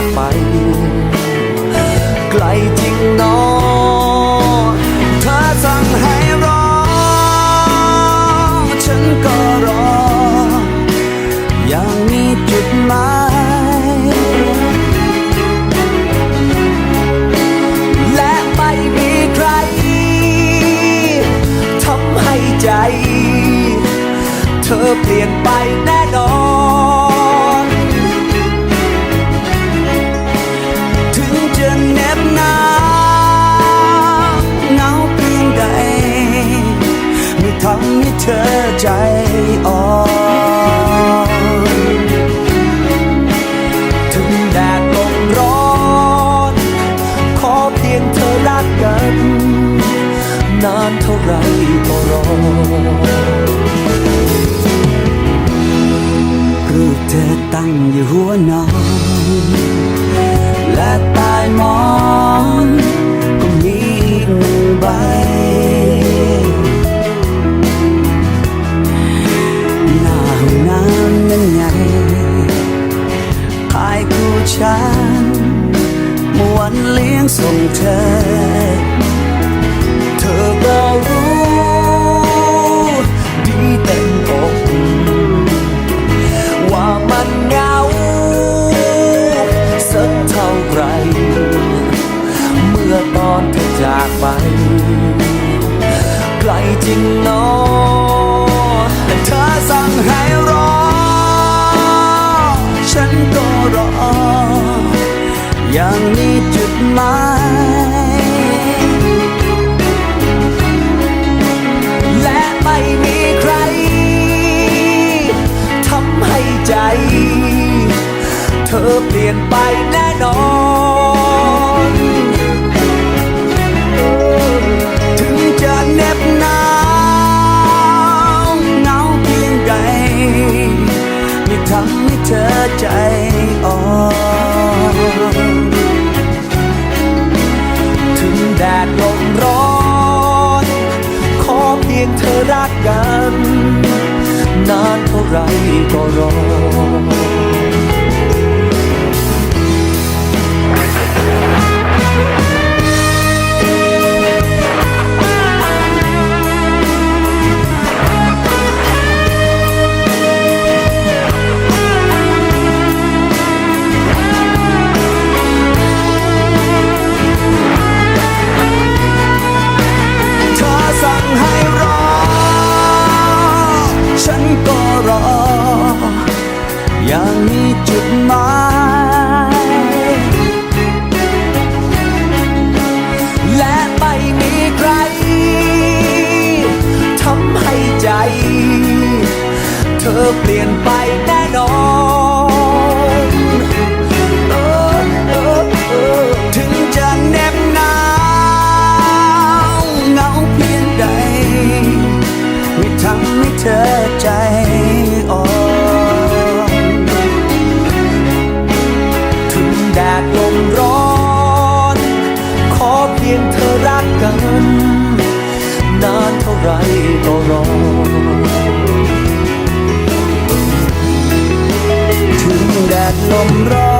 ากไป ไกลจริงน้อง ทำให้เธอใจอ่อนถึงแดดลมร้อน ขอเพียงเธอรักกัน นานเท่าไรก็รอรูปเธอตั้งอยู่หัวนอน และใต้หมอนก็มี ฉันมวันเลี้ยงส่งเธอ เธอก็รู้ดีเต็มอกว่ามันเหงาสักเท่าไหรเมื่อตอนเธอจากไป ไกลจริงเนอแต่เธอสั่งให้รอ ฉันก็รอ อย่างมีจุดหมาย รักกัน นานเท่าไรก็รอ มีจุดหมายและไม่มีใครทำให้ใจ เธอเปลี่ยนไป ก็รอ ถึงแดดลมร้อน